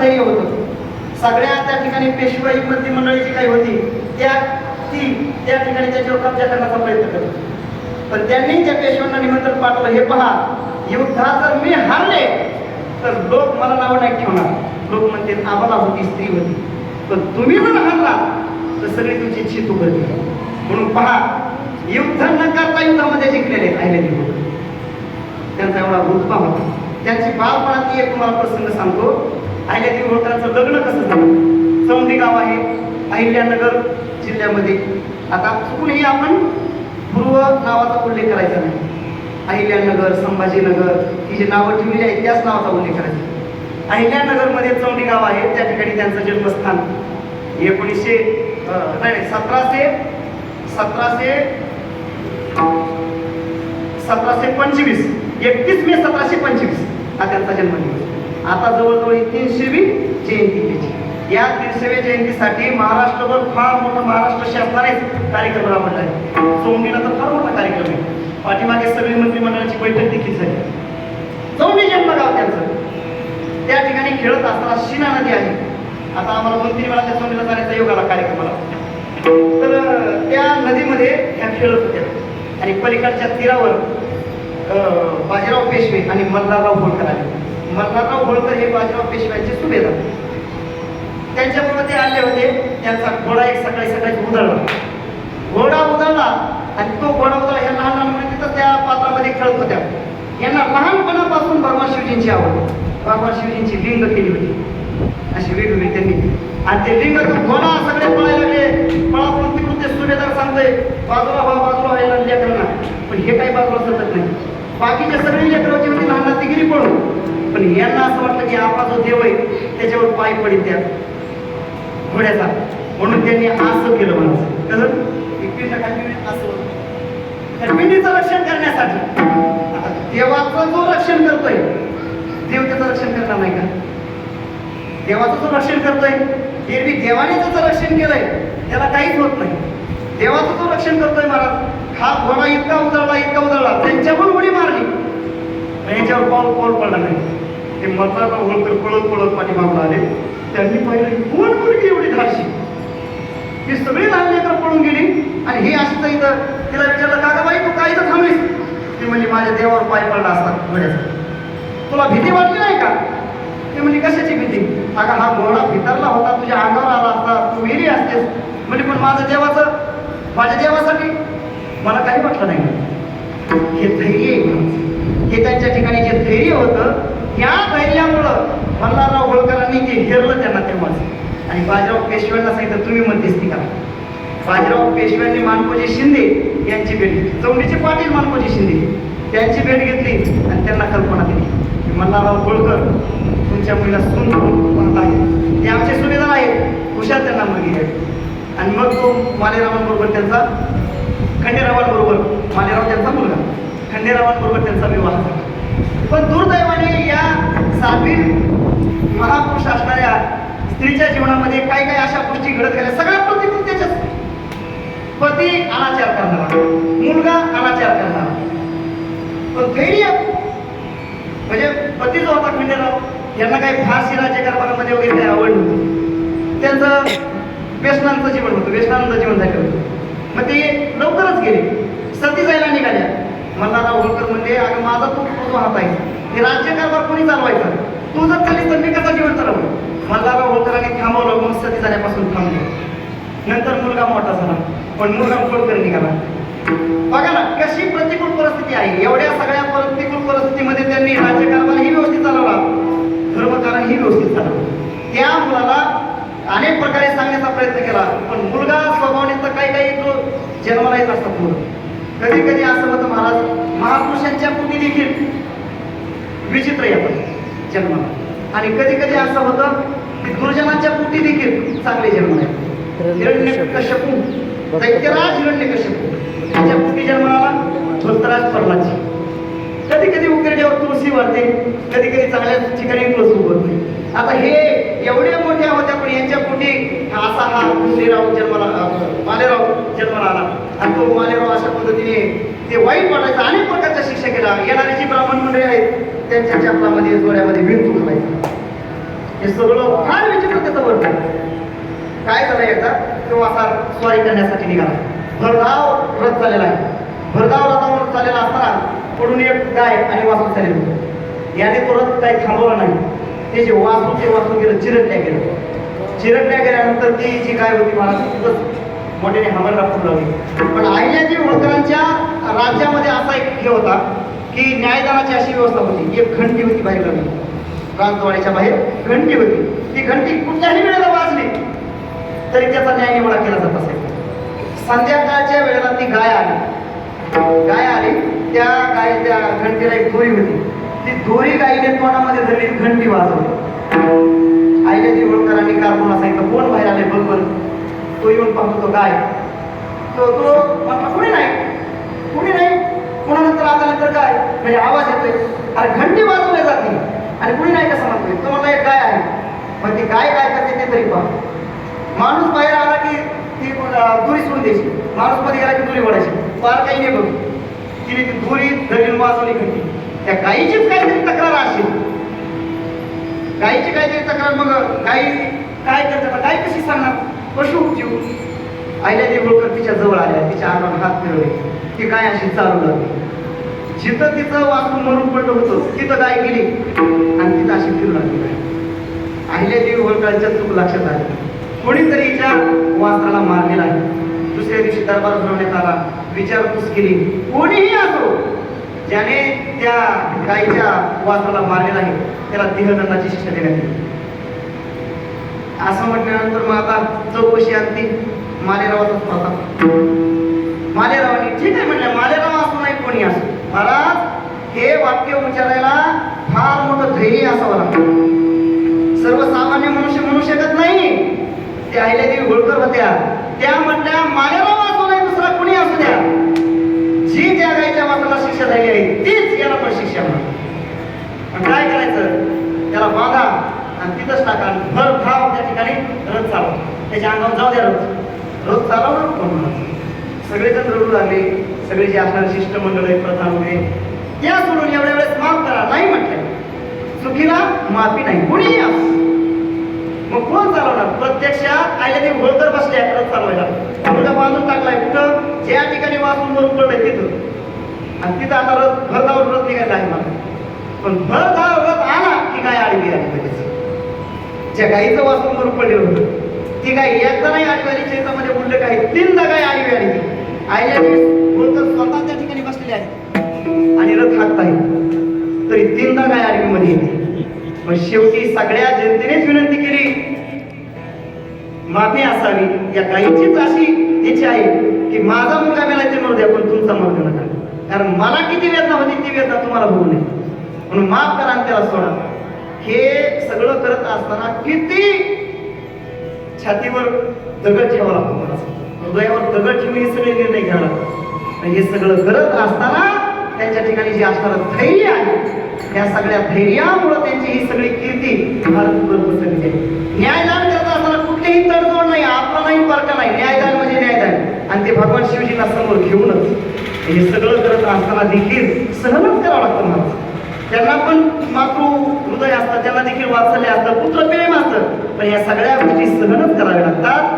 धैर्य होतं सगळ्या त्या ठिकाणी पेशवाई मंत्रिमंडळी जी काही होती त्या ती त्या ठिकाणी त्याच्यावर कब्जा करण्याचा प्रयत्न करत पण त्यांनी त्या पेशव्यांना निमंत्रण पाठवलं. हे पहा युद्धात जर मी हारले तर लोक मला नावं नाही ठेवणार. लोक म्हणतील आम्हाला होती स्त्री होती. पण तुम्ही जर हारला तर सगळी तुमची इच्छित उघडली म्हणून पहा युद्ध न करता युद्धामध्ये जिंकलेले अहिल्यादेवी लोक. त्यांचा एवढा रुतबा होता. त्यांची बालपणातली एक तुम्हाला प्रसंग सांगतो. अहिल्यादेवी होळकरांचं लग्न कसं झालं? चौंडी गाव आहे अहिल्यानगर जिल्ह्यामध्ये. आता चुकूनही आपण पूर्व नावाचा उल्लेख करायचा नाही. अहिल्यानगर संभाजीनगर ही जी नावं ठेवलेली आहेत त्याच नावाचा उल्लेख करायचा अहिल्यानगरमध्ये चौंडी गाव आहे त्या ठिकाणी त्यांचं जन्मस्थान. एकोणीसशे नाही सतराशे सतराशे सतराशे पंचवीस. एकतीस मे सतराशे पंचवीस हा त्यांचा जन्मदिवस. आता जवळजवळ तीनशेवी जयंती त्याची या तीनशेव्या जयंतीसाठी महाराष्ट्रभर फार मोठा महाराष्ट्र शासनानेच कार्यक्रम राबवला आहे सोमनीला तर फार मोठा कार्यक्रम आहे. पाठीमागे सगळी मंत्रिमंडळाची बैठक देखील झाली. चौंडी जन्मगाव त्यांचं. त्या ठिकाणी खेळत असताना शिना नदी आहे. आता आम्हाला मंत्रिमंडळाच्या त्या चौंडीला जाण्याचा योग आला कार्यक्रमाला. तर त्या नदीमध्ये ह्या खेळत होत्या. आणि पलीकडच्या तीरावर अं, बाजीराव पेशवे आणि मल्हारराव होळकर आले. मल्हारराव होळकर हे बाजीराव पेशव्यांचे सुभेदार. त्यांच्यामुळे ते आले होते त्यांचा घोडा एक सकाळी सकाळी उधळला. घोडा उधळला आणि तो घोडा उधळला. ह्या लहान लहान मुली तिथं त्या पात्रामध्ये खेळत होत्या. यांना लहानपणापासून भगवान शिवजींची आवड भगवान शिवजींची लिंग केली होती. अशी वेगवेगळी त्यांनी. आणि ते लिंग घोडा सगळे पळायला लागले. पळापळून तिकडून ते सुभेदार सांगतोय बाजूला व्हा बाजूला व्हायला लेकरांना पण हे काही बाजूला सतत नाही. बाकीचे सगळे लेकरांची होती लहान किती गेली पण यांना असं वाटलं की आपला जो देव आहे त्याच्यावर पाय पडेल त्या घोड्याचा म्हणून त्यांनी असं केलं म्हणायचं कसं? एक पिंड खाली असं पिंडीचं रक्षण करण्यासाठी. आता देवाचं जो रक्षण करतोय देव त्याचं रक्षण करणार नाही का? देवाचं जो रक्षण करतोय एरवी देवाने त्याचं रक्षण केलंय त्याला काहीच होत नाही. देवाचं जो रक्षण करतोय महाराज हा घोडा इतका उधळला इतका उधळला पण उडी मारली. पण याच्यावर पाऊल पाऊल पडला नाही. ते मतदार होळकर पळत पळत पाठीमागला आले त्यांनी पाहिलं कोण मुलगी एवढी धाडशी? ती सगळी लहान लेकर पळून गेली. आणि हे असं नाही इथं. तिला विचारलं का बाई तू काय इथं थांबलीस? ती म्हणजे माझ्या देवावर पाय पडला असता. घोड्याचा तुला भीती वाटली नाही का? ती म्हणजे कशाची भीती? अगं हा घोडा भितरला होता. तुझ्या अंगावर आला असता. तू मेली असतेस. म्हणजे पण माझं देवाचं माझ्या देवासाठी मला काही वाटलं नाही. हे धैर्य आहे हे त्यांच्या ठिकाणी जे धैर्य होतं त्या धैर्यामुळं मल्हारराव होळकरांनी ते हेरलं त्यांना तेव्हाच आणि बाजीराव पेशव्यांना सांगितलं तुम्ही मध्यस्थी करा बाजीराव पेशव्यांनी मानकोजी शिंदे यांची भेट घेतली. चौंडीचे पाटील मानकोजी शिंदे त्यांची भेट घेतली आणि त्यांना कल्पना दिली. की मल्हारराव होळकर तुमच्या मुलीला सून म्हणत आहे आहेत. ते आमचे सुभेदार आहेत. हुशार त्यांना मुलगी आहे आणि मग तो मालेरावांबरोबर त्यांचा खंडेरावांबरोबर मालेराव त्यांचा मुलगा. खंडेरावांबरोबर त्यांचा विवाह झाला. पण दुर्दैवाने या सातवी महापुरुष असणाऱ्या स्त्रीच्या जीवनामध्ये काही काही अशा गोष्टी घडत गेल्या. सगळ्या प्रतिकूल म्हणजे त्याच्याच पती अनाचार करणारा मुलगा अनाचार करणारा. पण धैर्य म्हणजे पती जो होता खंडेराव यांना काही फारसी राज्य कारभारामध्ये वगैरे काही आवड नव्हती. त्यांचं व्यसनांचं जीवन होतं व्यसनानंद जीवन झालं होतं. मग ते लवकरच गेले. सती जायला निघाल्या. मला राहुलकर म्हणजे अगं माझा तो जो हात आहे. हे राज्यकारभार कोणी चालवायचा? तू जर चालली तर मी कसं जीवन चालवलं मला राहुलकरांनी थांबवलं मग सती झाल्यापासून थांबले. नंतर मुलगा मोठा झाला पण मुलगा होळकर निघाला. बघा ना कशी प्रतिकूल परिस्थिती आहे. एवढ्या सगळ्या प्रतिकूल परिस्थितीमध्ये त्यांनी राज्यकारभार ही व्यवस्थित चालवला. धर्मकारण ही व्यवस्थित चालवलं त्या मुलाला अनेक प्रकारे सांगण्याचा प्रयत्न केला पण मुलगा स्वभावाने तर काही काही जो जन्माला येत असतात मुलं कधी कधी असं होतं महाराज महापुरुषांच्या पोटी देखील विचित्र येतात जन्माला. आणि कधी कधी असं होतं की गुरुजनांच्या पोटी देखील चांगले जन्म आहेत हिरण्यकश्यपू दैत्यराज हिरण्यकश्यपू त्याच्या पोटी जन्माला धृतराज पर्वाची कधी कधी उकरड्यावर तुळशी वाढते कधी कधी चांगल्या ठिकाणी तुळस उभरते आता हे एवढ्या मोठ्या होत्या पण यांच्या पोटी असा हा श्रीराव जन्माला मालेराव जन्माला आला. आणि तो मालेराव अशा पद्धतीने ते वाईट वाटायचं. अनेक प्रकारच्या शिक्षा केला येणारे जी ब्राह्मण मंडळी आहेत त्यांच्या चपलामध्ये जोड्यामध्ये विंचू घालायचं. हे सगळं फार विचित्र त्याचं वर्तन काय झालं एकदा? तो असा स्वारी करण्यासाठी निघाला. भरधाव रथ चाललेला आहे. भरधाव रथावर चाललेला असताना पडून एक गाय आणि वासू चालेल याने तो रथ काही थांबवला नाही. ते जे वासू ते वासू गेलं चिरटल्या गेलं चिरटल्या गेल्यानंतर ती जी गाय होती मला तिथंच मोठ्याने हमला फुटलं लागली पण अहिल्याजी होळकरांच्या राज्यामध्ये असा एक हे होता की न्यायदानाची अशी व्यवस्था होती. एक घंटी होती बाहेर लागली. राजवाड्याच्या बाहेर घंटी होती. ती घंटी कुठल्याही वेळेला वाजली तरी त्याचा न्याय निवडा केला जात असेल संध्याकाळच्या वेळेला ती गाय आली. गाय आली. त्या गाय त्या घंटीला एक दोरी होती. ती दोरी गायीने तोंडामध्ये धरली घंटी वाजवली. आईने ती होळकरांनी कारकून सांगितलं कोण बाहेर आले? बघ तो येऊन पाहतो तो गाय तो तो म्हटला कुणी नाही कुणी नाही कुणानंतर आता नंतर काय म्हणजे आवाज येतोय अरे घंटी वाजवल्या जाते आणि कुणी नाही कसं म्हणतोय तो म्हणला एक गाय आहे मग ती गाय काय करते ते तरी पहा माणूस बाहेर आला की ती अं, दोरी सोडून द्यायची माणूसमध्ये गेला की दुरी ओढायची फार काही नाही बघ तिने ती दोरी धरून वाजवली घंटी त्या गायीचीच काहीतरी तक्रार असेल गायीची काहीतरी तक्रार मग गाई काय करतात गाय कशी सांगणार पशु जीव. आईला देवळकर तिच्या जवळ आल्या तिच्या अंगावर हात मिळवले ती काय अशी चालू लागली? जिथं तिचं वाचून मरून पडलं होतं तिथं गाय गेली. आणि तिथं अशी फिरू लागली गाय अहिल्या देवी होळकरांच्या चूक लक्षात आली. कोणीतरी हिच्या वासराला मारलेला आहे. दुसऱ्या दिवशी दरबार भरवण्यात आला विचारपूस केली कोणीही असो ज्याने त्या गायीच्या वासराला मारलेला आहे त्याला देहदंडाची शिक्षा देण्यात आली असं म्हटल्यानंतर मग आता चौकशी आणती मालेरावाचाच होता मालेरावांनी ठीक आहे म्हणलं मालेराव असं नाही कोणी असो. महाराज हे वाक्य उच्चारायला फार मोठं धैर्य असावं लागतं. सर्वसामान्य मनुष्य म्हणू शकत नाही. त्या अहिल्यादेवी होळकर होत्या. त्या म्हटल्या मालेराव असो नाही दुसरा कुणी असू द्या. जी त्या गायच्या वाचाला शिक्षा झाली आहे तीच याला पण शिक्षा म्हणा काय करायचं? त्याला बाधा. आणि तिथंच टाका आणि भर खाव त्या ठिकाणी रथ चालव. त्याच्या अंगावर जाऊ द्या रथ रथ चालव ना म्हणायचं सगळेजण रडू लागले. सगळे जे असणारे शिष्टमंडळ आहे प्रधान वगैरे या सोडून एवढ्या वेळेस माफ करा. नाही म्हटलं चुकीला माफी नाही. कोणी मग कोण चालवणार? प्रत्यक्षात आयला ते वळतर बसले रथ चालवायला. मुलगा बांधून टाकलाय कुठं? ज्या ठिकाणी वाचून वर पडलंय तिथं. आणि तिथं आता रथ भरदावर रथ निघायला आहे मला पण भर रथ आला की काय आडवी आली लगेच त्या गाईचं वाचून मरून पडलेलं होतं ती गाय एकदा नाही आडवी आली शेतामध्ये उलट काय तीनदा गाय आडवी आली. ती आयल्या स्वतः त्या ठिकाणी बसलेले आहेत आणि रथ हात आहे तरी तीनदा गाय आडवीमध्ये येते. पण शेवटी सगळ्या जनतेनेच विनंती केली. माफी असावी. या गायीचीच अशी इच्छा आहे की माझा मुलगा मेला ते द्या पण तुमचा मार्ग नका. कारण मला किती वेदना होती ती वेदना तुम्हाला होऊ नये. म्हणून माफ करा आणि त्याला सोडा. हे सगळं करत असताना किती छातीवर दगड ठेवा लागतो मला हृदयावर दगड ठेवून हे सगळे निर्णय घ्यावा लागतो. हे सगळं करत असताना त्यांच्या ठिकाणी जे असणारं धैर्य आहे त्या सगळ्या धैर्यामुळं त्यांची ही सगळी कीर्ती भारतभर पसरली आहे. न्यायदान करत असताना कुठलीही तडजोड नाही आपला नाही परका नाही. न्यायदान म्हणजे न्यायदान. आणि ते भगवान शिवजींना समोर घेऊनच हे सगळं करत असताना देखील सहनच करावं लागतं मला त्यांना पण मातृ हृदय असतं त्याला देखील वात्सल्य असतं पुत्र प्रेम असतं. पण या सगळ्या गोष्टी सहनच कराव्या लागतात.